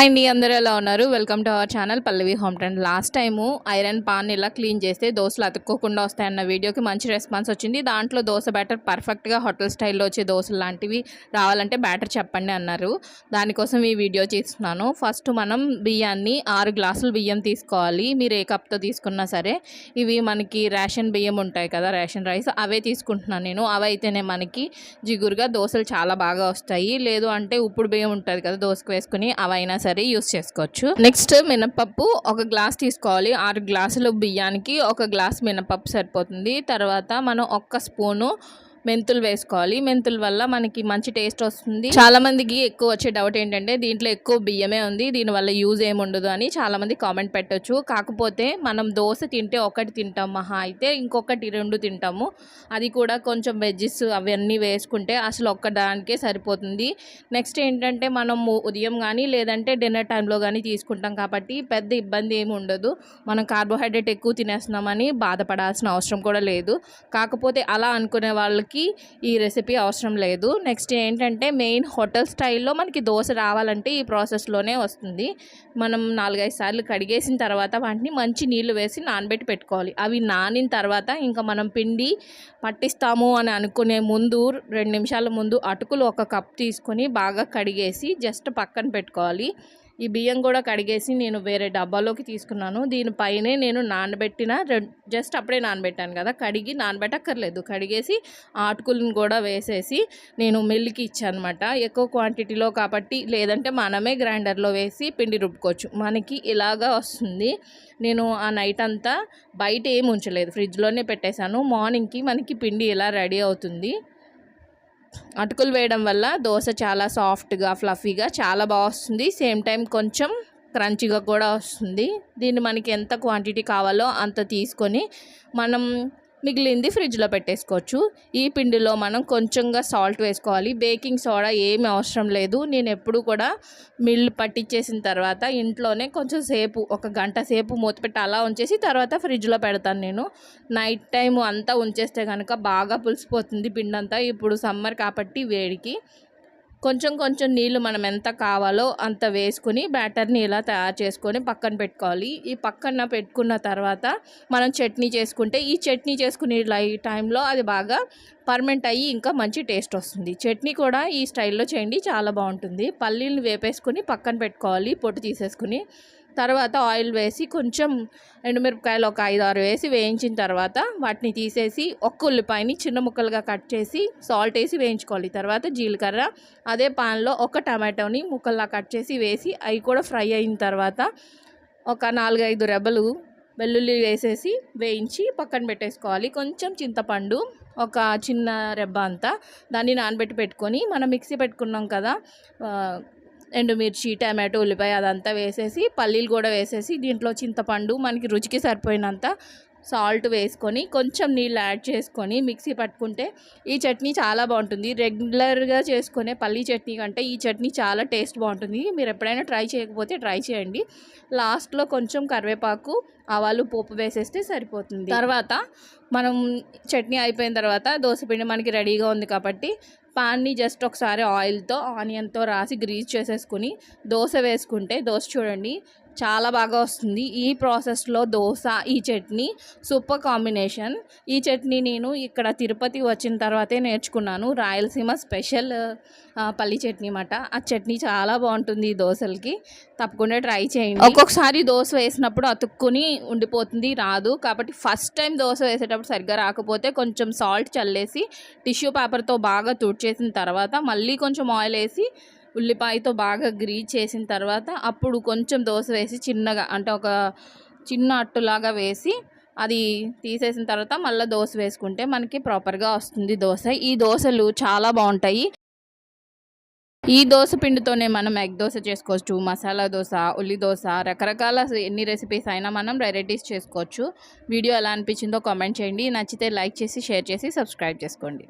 Hi అండి అందరూ ఎలా ఉన్నారు? Welcome to our channel Pallavi home trend last time iron pan ఇలా క్లీన్ చేస్తే దోశలు అతుక్కోకుండా వస్తాయన్న వీడియోకి మంచి రెస్పాన్స్ వచ్చింది. దాంట్లో దోశ బ్యాటర్ పర్ఫెక్ట్గా హోటల్ స్టైల్లో వచ్చే దోశలు లాంటివి రావాలంటే బ్యాటర్ చెప్పండి అన్నారు. దానికోసం ఈ వీడియో చేస్తున్నాను. ఫస్ట్ మనం బియ్యాన్ని ఆరు గ్లాసులు బియ్యం తీసుకోవాలి. మీరు ఏ కప్తో తీసుకున్నా సరే. ఇవి మనకి రేషన్ బియ్యం ఉంటాయి కదా రేషన్ రైస్ అవే తీసుకుంటున్నాను నేను. అవి అయితేనే మనకి జిగురుగా దోశలు చాలా బాగా వస్తాయి. లేదు అంటే ఉప్పుడు బియ్యం ఉంటుంది కదా దోశకు వేసుకుని అవైనా సరే. యూస్ చేసుకోవచ్చు. నెక్స్ట్ మినపప్పు ఒక గ్లాస్ తీసుకోవాలి. ఆరు గ్లాసులు బియ్యానికి ఒక గ్లాస్ మినపప్పు సరిపోతుంది. తర్వాత మనం ఒక్క స్పూను మెంతులు వేసుకోవాలి. మెంతుల వల్ల మనకి మంచి టేస్ట్ వస్తుంది. చాలా మందికి ఎక్కువ వచ్చే డౌట్ ఏంటంటే దీంట్లో ఎక్కువ బియ్యమే ఉంది. దీనివల్ల యూజ్ ఏముండదు అని చాలా మంది కామెంట్ పెట్టొచ్చు. కాకపోతే మనం దోశ తింటే ఒకటి తింటాం మహా. అయితే ఇంకొకటి రెండు తింటాము. అది కూడా కొంచెం వెజ్జెస్ అవన్నీ వేసుకుంటే అసలు ఒక్క దానికే సరిపోతుంది. నెక్స్ట్ ఏంటంటే మనం ఉదయం కానీ లేదంటే డిన్నర్ టైంలో కానీ తీసుకుంటాం కాబట్టి పెద్ద ఇబ్బంది ఏమి ఉండదు. మనం కార్బోహైడ్రేట్ ఎక్కువ తినేస్తున్నామని బాధపడాల్సిన అవసరం కూడా లేదు. కాకపోతే అలా అనుకునే వాళ్ళకి ఈ రెసిపీ అవసరం లేదు. నెక్స్ట్ ఏంటంటే మెయిన్ హోటల్ స్టైల్లో మనకి దోశ రావాలంటే ఈ ప్రాసెస్లోనే వస్తుంది. మనం నాలుగైదు సార్లు కడిగేసిన తర్వాత వాటిని మంచి నీళ్ళు వేసి నానబెట్టి పెట్టుకోవాలి. అవి నానిన తర్వాత ఇంకా మనం పిండి పట్టిస్తాము అని అనుకునే ముందు రెండు నిమిషాల ముందు అటుకులు ఒక కప్ తీసుకొని బాగా కడిగేసి జస్ట్ పక్కన పెట్టుకోవాలి. ఈ బియ్యం కూడా కడిగేసి నేను వేరే డబ్బాలోకి తీసుకున్నాను. దీనిపైనే నేను నానబెట్టిన జస్ట్ అప్పుడే నానబెట్టాను కదా. కడిగి నానబెట్టక్కర్లేదు. కడిగేసి ఆటుకులను కూడా వేసేసి నేను మిల్లికి ఇచ్చానమాట. అనమాట ఎక్కువ క్వాంటిటీలో కాబట్టి లేదంటే మనమే గ్రైండర్లో వేసి పిండి రుబ్బుకోవచ్చు. మనకి ఇలాగా వస్తుంది. నేను ఆ నైట్ అంతా బయట ఏమి ఉంచలేదు. ఫ్రిడ్జ్లోనే పెట్టేశాను. మార్నింగ్కి మనకి పిండి ఇలా రెడీ అవుతుంది? అటుకులు వేయడం వల్ల దోశ చాలా సాఫ్ట్గా ఫ్లఫీగా చాలా బాగా వస్తుంది. సేమ్ టైం కొంచెం క్రంచిగా కూడా వస్తుంది. దీన్ని మనకి ఎంత క్వాంటిటీ కావాలో అంత తీసుకొని మనం మిగిలింది ఫ్రిడ్జ్లో పెట్టేసుకోవచ్చు. ఈ పిండిలో మనం కొంచెంగా సాల్ట్ వేసుకోవాలి. బేకింగ్ సోడా ఏమి అవసరం లేదు. నేను ఎప్పుడు కూడా మిల్లు పట్టించేసిన తర్వాత ఇంట్లోనే కొంచెం సేపు ఒక గంట సేపు మూతపెట్టి అలా ఉంచేసి తర్వాత ఫ్రిడ్జ్లో పెడతాను నేను. నైట్ టైం అంతా ఉంచేస్తే కనుక బాగా పులిసిపోతుంది పిండి అంతా ఇప్పుడు సమ్మర్ కాబట్టి వేడికి కొంచెం కొంచెం నీళ్ళు మనం ఎంత కావాలో అంత వేసుకుని బ్యాటర్ని ఇలా తయారు చేసుకొని పక్కన పెట్టుకోవాలి. ఈ పక్కన పెట్టుకున్న తర్వాత మనం చట్నీ చేసుకుంటే ఈ చట్నీ చేసుకునే టైంలో అది బాగా పర్మెంట్ అయ్యి ఇంకా మంచి టేస్ట్ వస్తుంది. చట్నీ కూడా ఈ స్టైల్లో చేయండి చాలా బాగుంటుంది. పల్లీలు వేపేసుకుని పక్కన పెట్టుకోవాలి పొట్టు తీసేసుకుని. తర్వాత ఆయిల్ వేసి కొంచెం ఎండుమిరపకాయలు ఒక ఐదు ఆరు వేసి వేయించిన తర్వాత వాటిని తీసేసి ఒక్క ఉల్లిపాయని చిన్న ముక్కలుగా కట్ చేసి సాల్ట్ వేసి వేయించుకోవాలి. తర్వాత జీలకర్ర అదే పాన్లో ఒక టమాటోని ముక్కల్లా కట్ చేసి వేసి అవి కూడా ఫ్రై అయిన తర్వాత ఒక నాలుగైదు రెబ్బలు వెల్లుల్లి వేసేసి వేయించి పక్కన పెట్టేసుకోవాలి. కొంచెం చింతపండు ఒక చిన్న రెబ్బ అంతా దాన్ని నానబెట్టి పెట్టుకొని మనం మిక్సీ పెట్టుకున్నాం కదా ఎండుమిర్చి టమాటో ఉల్లిపాయ అదంతా వేసేసి పల్లీలు కూడా వేసేసి దీంట్లో చింతపండు మనకి రుచికి సరిపోయినంత సాల్ట్ వేసుకొని కొంచెం నీళ్ళు యాడ్ చేసుకొని మిక్సీ పట్టుకుంటే ఈ చట్నీ చాలా బాగుంటుంది. రెగ్యులర్గా చేసుకునే పల్లీ చట్నీ కంటే ఈ చట్నీ చాలా టేస్ట్ బాగుంటుంది. మీరు ఎప్పుడైనా ట్రై చేయకపోతే ట్రై చేయండి. లాస్ట్లో కొంచెం కరివేపాకు ఆవాలు పోపు వేసేస్తే సరిపోతుంది. తర్వాత మనం చట్నీ అయిపోయిన తర్వాత దోశపిండి మనకి రెడీగా ఉంది కాబట్టి పాన్ని జస్ట్ ఒకసారి ఆయిల్తో ఆనియన్తో రాసి గ్రీజ్ చేసేసుకుని దోశ వేసుకుంటే దోశ చూడండి చాలా బాగా వస్తుంది. ఈ ప్రాసెస్లో దోశ ఈ చట్నీ సూపర్ కాంబినేషన్. ఈ చట్నీ నేను ఇక్కడ తిరుపతి వచ్చిన తర్వాతే నేర్చుకున్నాను. రాయలసీమ స్పెషల్ పల్లి చట్నీ అన్నమాట. ఆ చట్నీ చాలా బాగుంటుంది ఈ దోశలకి. తప్పకుండా ట్రై చేయండి. ఒక్కొక్కసారి దోశ వేసినప్పుడు అతుక్కుని ఉండిపోతుంది రాదు. కాబట్టి ఫస్ట్ టైం దోశ వేసేటప్పుడు సరిగ్గా రాకపోతే కొంచెం సాల్ట్ చల్లేసి టిష్యూ పేపర్తో బాగా తుడిచేసిన తర్వాత మళ్ళీ కొంచెం ఆయిల్ వేసి ఉల్లిపాయతో బాగా గ్రీజ్ చేసిన తర్వాత అప్పుడు కొంచెం దోశ వేసి చిన్నగా అంటే ఒక చిన్న అట్టులాగా వేసి అది తీసేసిన తర్వాత మళ్ళీ దోశ వేసుకుంటే మనకి ప్రాపర్గా వస్తుంది దోశ. ఈ దోశలు చాలా బాగుంటాయి. ఈ దోశ పిండితోనే మనం ఎగ్ దోశ చేసుకోవచ్చు మసాలా దోశ ఉల్లి దోశ రకరకాల ఎన్ని రెసిపీస్ అయినా మనం వెరైటీస్ చేసుకోవచ్చు. వీడియో ఎలా అనిపించిందో కామెంట్ చేయండి. నచ్చితే లైక్ చేసి షేర్ చేసి సబ్స్క్రైబ్ చేసుకోండి.